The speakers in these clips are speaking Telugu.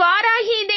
இவ்வாறாகி இதை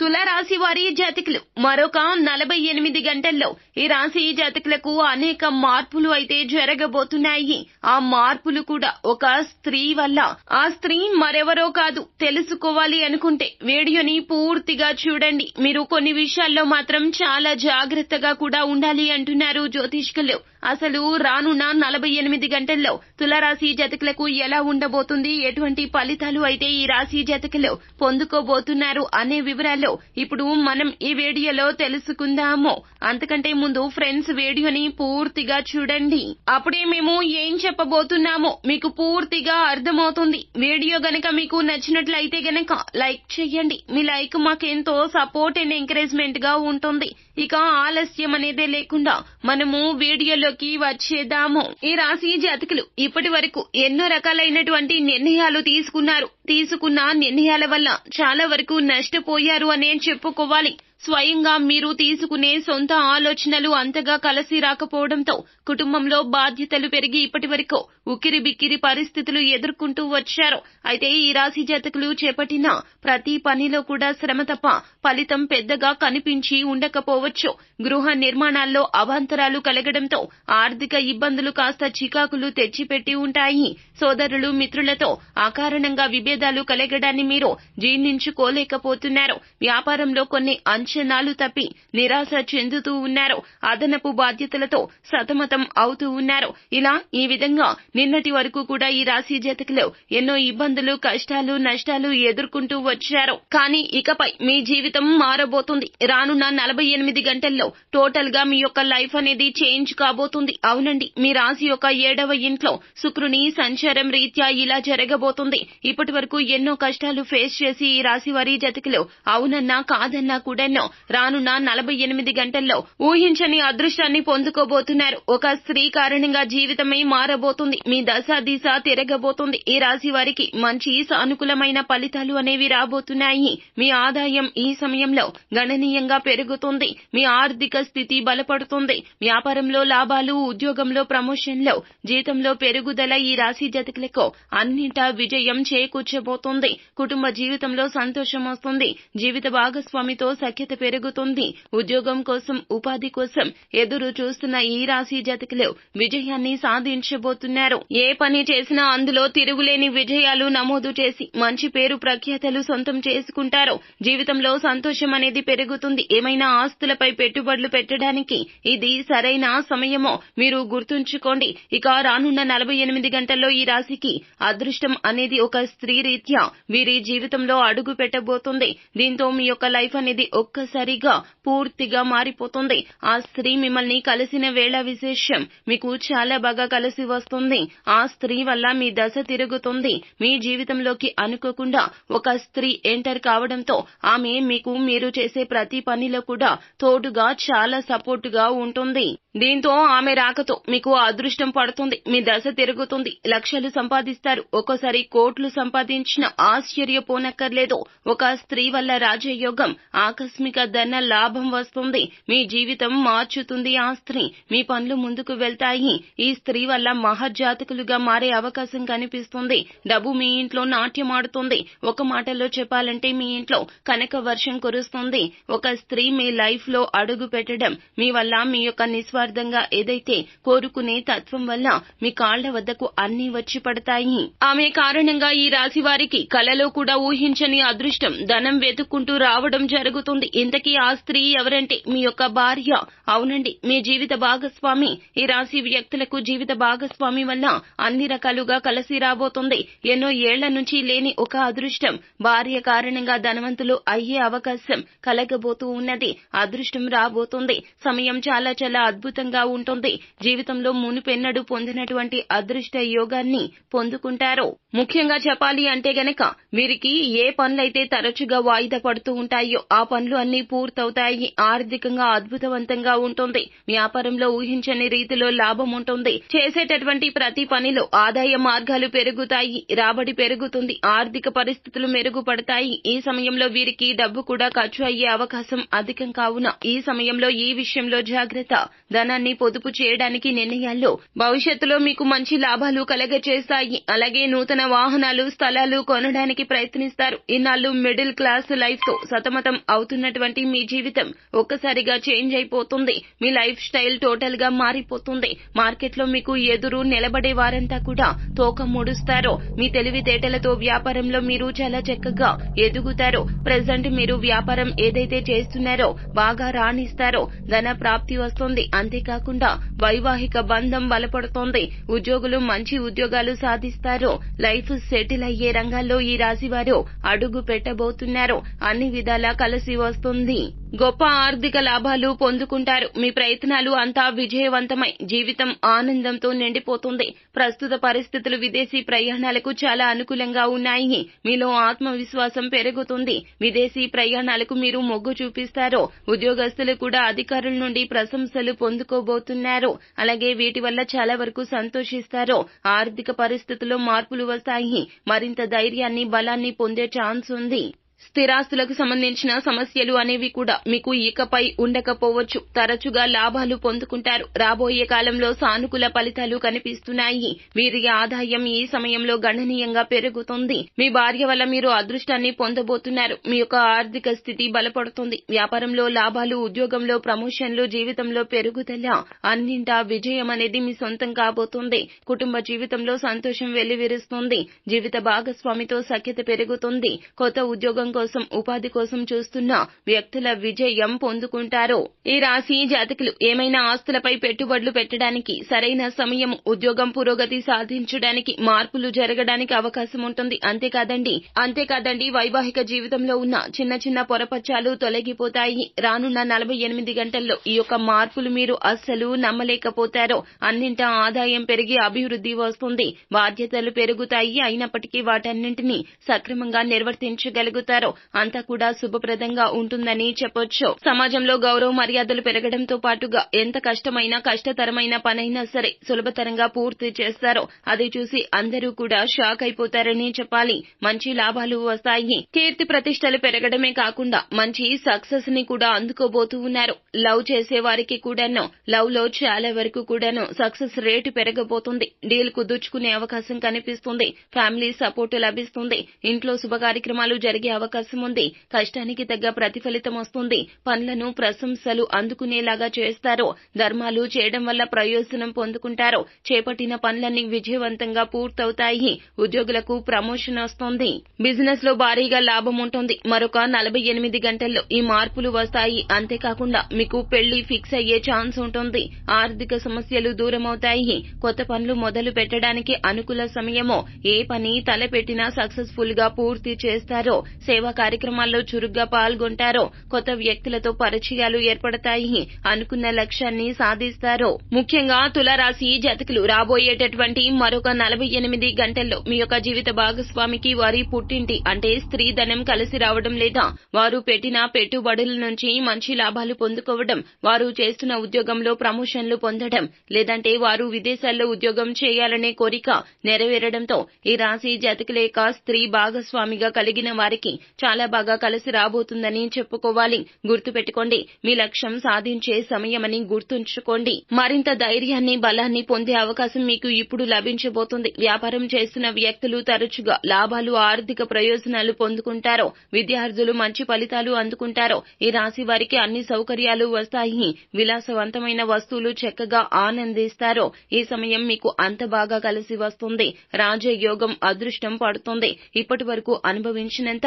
తులరాశి వారి జాతకులు. మరొక నలభై ఎనిమిది గంటల్లో ఈ రాశి జాతకులకు అనేక మార్పులు అయితే జరగబోతున్నాయి. ఆ మార్పులు కూడా ఒక స్త్రీ వల్ల. ఆ స్త్రీ మరెవరో కాదు తెలుసుకోవాలి అనుకుంటే వీడియోని పూర్తిగా చూడండి. మీరు కొన్ని విషయాల్లో మాత్రం చాలా జాగ్రత్తగా కూడా ఉండాలి అంటున్నారు జ్యోతిష్కులు. అసలు రానున్న నలభై ఎనిమిది గంటల్లో తులరాశి జాతకులకు ఎలా ఉండబోతుంది? ఎటువంటి ఫలితాలు అయితే ఈ రాశి జాతకులు పొందుకోబోతున్నారు అనే వివరాలు ఇప్పుడు మనం ఈ వీడియోలో తెలుసుకుందాము. అంతకంటే ముందు ఫ్రెండ్స్ వీడియోని పూర్తిగా చూడండి. అప్పుడే మేము ఏం చెప్పబోతున్నామో మీకు పూర్తిగా అర్థమవుతుంది. వీడియో గనక మీకు నచ్చినట్లయితే గనక లైక్ చేయండి. మీ లైక్ మాకెంతో సపోర్ట్ అండ్ ఎంకరేజ్మెంట్గా ఉంటుంది. ఇక ఆలస్యం అనేదే లేకుండా మనము వీడియోలోకి వచ్చేద్దాము. ఈ రాశి జాతకులు ఇప్పటి వరకు ఎన్నో రకాలైనటువంటి నిర్ణయాలు తీసుకున్నారు. తీసుకున్న నిర్ణయాల వల్ల చాలా వరకు నష్టపోయారు అనే చెప్పుకోవాలి. స్వయంగా మీరు తీసుకునే సొంత ఆలోచనలు అంతగా కలిసి రాకపోవడంతో కుటుంబంలో బాధ్యతలు పెరిగి ఇప్పటి వరకు ఉక్కిరి బిక్కిరి పరిస్థితులు ఎదుర్కొంటూ వచ్చారు. అయితే ఈ రాశి జాతకులు చేపట్టిన ప్రతి పనిలో కూడా శ్రమ తప్ప ఫలితం పెద్దగా కనిపించి ఉండకపోవచ్చు. గృహ నిర్మాణాల్లో అవాంతరాలు కలగడంతో ఆర్థిక ఇబ్బందులు కాస్త చికాకులు తెచ్చిపెట్టి ఉంటాయి. సోదరులు మిత్రులతో అకారణంగా విభేదాలు కలగడాన్ని మీరు జీర్ణించుకోలేకపోతున్నారు. వ్యాపారంలో కొన్ని అంచనాలు తప్పి నిరాశ చెందుతూ ఉన్నారు. అదనపు బాధ్యతలతో సతమతం అవుతూ ఉన్నారు. ఇలా ఈ విధంగా నిన్నటి వరకు కూడా ఈ రాశి జాతకులు ఎన్నో ఇబ్బందులు కష్టాలు నష్టాలు ఎదుర్కొంటూ వచ్చారు. కానీ ఇకపై మీ జీవితం మారబోతుంది. రానున్న నలభై ఎనిమిది గంటల్లో టోటల్గా మీ యొక్క లైఫ్ అనేది చేంజ్ కాబోతుంది. అవునండి మీ రాశి యొక్క ఏడవ ఇంట్లో శుక్రుని సంచారం రీత్యా ఇలా జరగబోతుంది. ఇప్పటి వరకు ఎన్నో కష్టాలు ఫేస్ చేసి ఈ రాశి వారి జతికిలో అవునన్నా కాదన్నా కూడానో రానున్న నలభై ఎనిమిది గంటల్లో ఊహించని అదృష్టాన్ని పొందుకోబోతున్నారు. ఒక స్త్రీ కారణంగా జీవితమే మారబోతుంది. మీ దశ దిశ తిరగబోతుంది. ఈ రాశి వారికి మంచి సానుకూలమైన ఫలితాలు అనేవి రాబోతున్నాయి. మీ ఆదాయం ఈ సమయంలో గణనీయంగా పెరుగుతుంది. మీ ఆర్థిక స్థితి బలపడుతుంది. వ్యాపారంలో లాభాలు ఉద్యోగంలో ప్రమోషన్లో జీతంలో పెరుగుదల ఈ రాశి జతకులకు అన్నింటా విజయం చేకూర్చబోతుంది. కుటుంబ జీవితంలో సంతోషం వస్తుంది. జీవిత భాగస్వామితో సఖ్యత పెరుగుతుంది. ఉద్యోగం కోసం ఉపాధి కోసం ఎదురు చూస్తున్న ఈ రాశి జాతకులు విజయాన్ని సాధించబోతున్నారు. ఏ పని చేసినా అందులో తిరుగులేని విజయాలు నమోదు చేసి మంచి పేరు ప్రఖ్యాతలు సొంతం చేసుకుంటారు. జీవితంలో సంతోషం అనేది పెరుగుతుంది. ఏమైనా ఆస్తులపై పెట్టుబడులు పెట్టడానికి ఇది సరైన సమయమో మీరు గుర్తుంచుకోండి. ఇక రానున్న నలభై ఎనిమిది గంటల్లో ఈ రాశికి అదృష్టం అనేది ఒక స్త్రీ రీత్యా వీరి జీవితంలో అడుగు పెట్టబోతుంది. దీంతో మీ యొక్క లైఫ్ అనేది ఒక్కసారిగా పూర్తిగా మారిపోతుంది. ఆ స్త్రీ మిమ్మల్ని కలిసిన వేళ విశేషం మీకు చాలా బాగా కలిసి వస్తుంది. ఆ స్త్రీ వల్ల మీ దశ తిరుగుతుంది. మీ జీవితంలోకి అనుకోకుండా ఒక స్త్రీ ఎంటర్ కావడంతో ఆమె మీకు మీరు చేసే ప్రతి పనిలో కూడా తోడుగా చాలా సపోర్టుగా ఉంటుంది. దీంతో ఆమె రాకతో మీకు అదృష్టం పడుతుంది. మీ దశ తిరుగుతుంది. లక్షలు సంపాదిస్తారు. ఒక్కోసారి కోట్లు సంపాదించిన ఆశ్చర్యపోనక్కర్లేదు. ఒక స్త్రీ వల్ల రాజయోగం ఆకస్మిక ధన లాభం వస్తుంది. మీ జీవితం మార్చుతుంది ఆ స్త్రీ. మీ పనులు ముందుకు వెళ్తాయి. ఈ స్త్రీ వల్ల మహర్జాతకులుగా మారే అవకాశం కనిపిస్తుంది. డబ్బు మీ ఇంట్లో నాట్యమాడుతుంది ఒక మాటలో చెప్పాలంటే మీ ఇంట్లో కనక వర్షం కురుస్తుంది. ఒక స్త్రీ మీ లైఫ్లో అడుగు పెట్టడం మీ వల్ల మీ యొక్క నిస్వార్థంగా ఏదైతే కోరుకునే తత్వం వల్ల మీ కాళ్ళ వద్దకు అన్ని వచ్చి పడతాయి. ఆమె కారణంగా ఈ రాశి వారికి కలలో కూడా ఊహించని అదృష్టం ధనం వెతుక్కుంటూ రావడం జరుగుతుంది. ఇంతకీ ఆ స్త్రీ ఎవరంటే? మీ యొక్క భార్య. అవునండి మీ జీవిత భాగస్వామి. ఈ రాశి వ్యక్తులకు జీవిత భాగస్వామి వల్ల అన్ని రకాలుగా కలిసి రాబోతుంది. ఎన్నో ఏళ్ళ నుంచి లేని ఒక అదృష్టం. భార్య కారణంగా ధనవంతులు అయ్యే అవకాశం కలగబోతూ ఉన్నది. అదృష్టం రాబోతుంది. సమయం చాలా చాలా అద్భుతంగా ఉంటుంది. జీవితంలో మునుపెన్నడు పొందినటువంటి అదృష్ట యోగాన్ని పొందుకుంటారు. ముఖ్యంగా చెప్పాలి అంటే గనక వీరికి ఏ పనులైతే తరచుగా వాయిదా పడుతూ ఉంటాయో ఆ పనులు అన్ని పూర్తవుతాయి. ఆర్థికంగా అద్భుతవంతంగా ఉంటుంది. వ్యాపారంలో ఊహించని రీతిలో లాభం ఉంటుంది. చేసేటటువంటి ప్రతి పనిలో ఆదాయ మార్గాలు పెరుగుతాయి. రాబడి పెరుగుతుంది. ఆర్థిక పరిస్థితులు మెరుగు పడతాయి. ఈ సమయంలో వీరికి డబ్బు కూడా ఖర్చు అయ్యే అవకాశం అధికం కావున ఈ సమయంలో ఈ విషయంలో జాగ్రత్త. ధనాన్ని పొదుపు చేయడానికి నిర్ణయాల్లో భవిష్యత్తులో మీకు మంచి లాభాలు కలగచేస్తాయి అలాగే నూతన వాహనాలు స్థలాలు కొనడానికి ప్రయత్నిస్తారు. ఇన్నాళ్ళు మిడిల్ క్లాస్ లైఫ్తో సతమతం అవుతున్నటువంటి మీ జీవితం ఒక్కసారిగా చేంజ్ అయిపోతుంది. మీ లైఫ్ స్టైల్ టోటల్గా మారిపోతుంది. మార్కెట్లో మీకు ఎదురు నిలబడే వారంతా కూడా తోక ముడుస్తారు. మీ తెలివితేటలతో వ్యాపారంలో మీరు చాలా చక్కగా ఎదుగుతారు. ప్రెసెంట్ మీరు వ్యాపారం ఏదైతే చేస్తున్నారో బాగా రాణిస్తారో ధన ప్రాప్తి వస్తుంది. అంతేకాకుండా వైవాహిక బంధం బలపడుతోంది. ఉద్యోగులు మంచి ఉద్యోగాలు సాధిస్తారు. లైఫ్ సెటిల్ అయ్యే రంగాల్లో ఈ రాశివారు అడుగు పెట్టబోతున్నారు. అన్ని విధాలా కలిసి వస్తుంది. గొప్ప ఆర్థిక లాభాలు పొందుకుంటారు. మీ ప్రయత్నాలు అంతా విజయవంతమై జీవితం ఆనందంతో నిండిపోతుంది. ప్రస్తుత పరిస్థితులు విదేశీ ప్రయాణాలకు చాలా అనుకూలంగా ఉన్నాయి. మీలో ఆత్మవిశ్వాసం పెరుగుతుంది. విదేశీ ప్రయాణాలకు మీరు మొగ్గు చూపిస్తారు. ఉద్యోగస్తులు కూడా అధికారుల నుండి ప్రశంసలు పొందుకోబోతున్నారు. అలాగే వీటి వల్ల చాలా వరకు సంతోషిస్తారు. ఆర్థిక పరిస్థితుల్లో మార్పులు వస్తాయి. మరింత ధైర్యాన్ని బలాన్ని పొందే ఛాన్స్ ఉంది. స్థిరాస్తులకు సంబంధించిన సమస్యలు అనేవి కూడా మీకు ఇకపై ఉండకపోవచ్చు. తరచుగా లాభాలు పొందుకుంటారు. రాబోయే కాలంలో సానుకూల ఫలితాలు కనిపిస్తున్నాయి. వీరి ఆదాయం ఈ సమయంలో గణనీయంగా పెరుగుతుంది. మీ భార్య వల్ల మీరు అదృష్టాన్ని పొందబోతున్నారు. మీ యొక్క ఆర్థిక స్థితి బలపడుతుంది. వ్యాపారంలో లాభాలు ఉద్యోగంలో ప్రమోషన్లు జీవితంలో పెరుగుదల అన్నింటా విజయం అనేది మీ సొంతం కాబోతుంది. కుటుంబ జీవితంలో సంతోషం వెల్లివిరుస్తుంది. జీవిత భాగస్వామితో సఖ్యత పెరుగుతుంది. కొత్త ఉద్యోగం కోసం ఉపాధి కోసం చూస్తున్న వ్యక్తుల విజయం పొందుకుంటారు. ఈ రాశి జాతకులు ఏమైనా ఆస్తులపై పెట్టుబడులు పెట్టడానికి సరైన సమయం ఉద్యోగం పురోగతి సాధించడానికి మార్పులు జరగడానికి అవకాశం ఉంటుంది. అంతేకాదండి అంతేకాదండి వైవాహిక జీవితంలో ఉన్న చిన్న చిన్న పొరపచ్చాలు తొలగిపోతాయి. రానున్న నలభై ఎనిమిది గంటల్లో ఈ యొక్క మార్పులు మీరు అస్సలు నమ్మలేకపోతారు. అన్నింట ఆదాయం పెరిగి అభివృద్ధి వస్తుంది. బాధ్యతలు పెరుగుతాయి. అయినప్పటికీ వాటన్నింటినీ సక్రమంగా నిర్వర్తించగలుగుతారు. అంతా కూడా శుభప్రదంగా ఉంటుందని చెప్పొచ్చు. సమాజంలో గౌరవ మర్యాదలు పెరగడంతో పాటుగా ఎంత కష్టమైనా కష్టతరమైన పనైనా సరే సులభతరంగా పూర్తి చేస్తారో. అది చూసి అందరూ కూడా షాక్ అయిపోతారని చెప్పాలి. మంచి లాభాలు వస్తాయి. కీర్తి ప్రతిష్టలు పెరగడమే కాకుండా మంచి సక్సెస్ని కూడా అందుకోబోతూ ఉన్నారు. లవ్ చేసే వారికి కూడాను లవ్లో చాలా వరకు కూడాను సక్సెస్ రేటు పెరగబోతుంది. డీల్ కుదుర్చుకునే అవకాశం కనిపిస్తుంది. ఫ్యామిలీ సపోర్ట్ లభిస్తుంది. ఇంట్లో శుభ కార్యక్రమాలు జరిగే అవకాశం ఉంది. కష్టానికి తగ్గ ప్రతిఫలితం వస్తుంది. పనులను ప్రశంసలు అందుకునేలాగా చేస్తారు. ధర్మాలు చేయడం వల్ల ప్రయోజనం పొందుకుంటారు. చేపట్టిన పనులన్నీ విజయవంతంగా పూర్తవుతాయి. ఉద్యోగులకు ప్రమోషన్ వస్తుంది. బిజినెస్లో భారీగా లాభం ఉంటుంది. మరొక నలభై ఎనిమిది గంటల్లో ఈ మార్పులు వస్తాయి. అంతేకాకుండా మీకు పెళ్ళి ఫిక్స్ అయ్యే ఛాన్స్ ఉంటుంది. ఆర్థిక సమస్యలు దూరమవుతాయి. కొత్త పనులు మొదలు పెట్టడానికి అనుకూల సమయమో ఏ పని తలపెట్టినా సక్సెస్ఫుల్గా పూర్తి చేస్తారో సేవ కార్యక్రమాల్లో చురుగ్గా పాల్గొంటారో కొత్త వ్యక్తులతో పరిచయాలు ఏర్పడతాయి అనుకున్న లక్ష్యాన్ని సాధిస్తారు. ముఖ్యంగా తులారాశి జాతకులు రాబోయేటటువంటి మరొక నలభై ఎనిమిది గంటల్లో మీ యొక్క జీవిత భాగస్వామికి వారి పుట్టింటి అంటే స్త్రీ ధనం కలిసి రావడం లేదా వారు పెట్టిన పెట్టుబడుల నుంచి మంచి లాభాలు పొందుకోవడం వారు చేస్తున్న ఉద్యోగంలో ప్రమోషన్లు పొందడం లేదంటే వారు విదేశాల్లో ఉద్యోగం చేయాలనే కోరిక నెరవేరడంతో ఈ రాశి జాతకులేక స్త్రీ భాగస్వామిగా కలిగిన వారికి చాలా బాగా కలిసి రాబోతుందని చెప్పుకోవాలి. గుర్తుపెట్టుకోండి మీ లక్ష్యం సాధించే సమయమని గుర్తుంచుకోండి. మరింత ధైర్యాన్ని బలాన్ని పొందే అవకాశం మీకు ఇప్పుడు లభించబోతుంది. వ్యాపారం చేస్తున్న వ్యక్తులు తరచుగా లాభాలు ఆర్థిక ప్రయోజనాలు పొందుకుంటారో విద్యార్థులు మంచి ఫలితాలు అందుకుంటారో ఈ రాశి వారికి అన్ని సౌకర్యాలు వస్తాయి. విలాసవంతమైన వస్తువులు చక్కగా ఆనందిస్తారో ఈ సమయం మీకు అంత బాగా కలిసి వస్తుంది. రాజయోగం అదృష్టం పడుతుంది. ఇప్పటి వరకు అనుభవించినంత